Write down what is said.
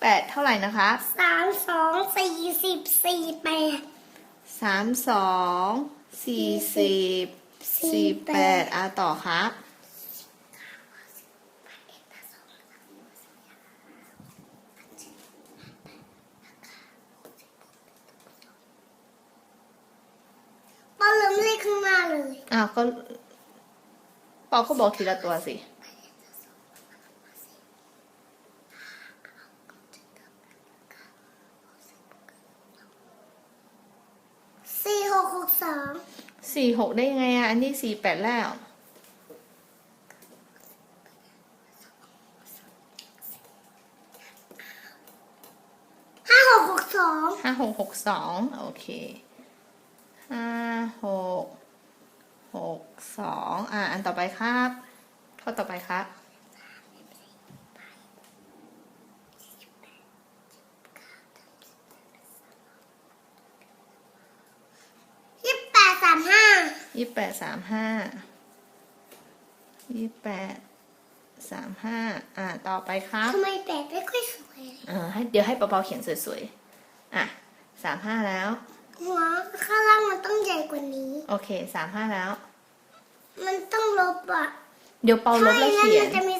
แปดเท่าไหร่นะคะสามสองสี่สิบสี่แปดสามสองสี่สิบสี่แปดอะต่อครับปอลืมเลขข้างหน้าเลย อ้าวก็ปอก็บอกทีละตัวสิ สี่หกหกสองสี่หกได้ยังไงอะอันนี้สี่แปดแล้ว ห้าหกหกสองห้าหกหกสองโอเคห้าหกหกสองอะอันต่อไปครับ ข้อต่อไปครับ ยี่สิบแปดสามห้า ยี่แปดสามห้ายี่แปดสามห้าอะต่อไปครับทำไมแปดไม่ค่อยสวยเออให้เดี๋ยวให้เปาๆเขียนสวยๆอะสามห้าแล้ว หัวข้างล่างมันต้องใหญ่กว่านี้ โอเคสามห้าแล้ว มันต้องลบอะเดี๋ยวเปาลบแล้วถ้าเขียมันนจะมีสอง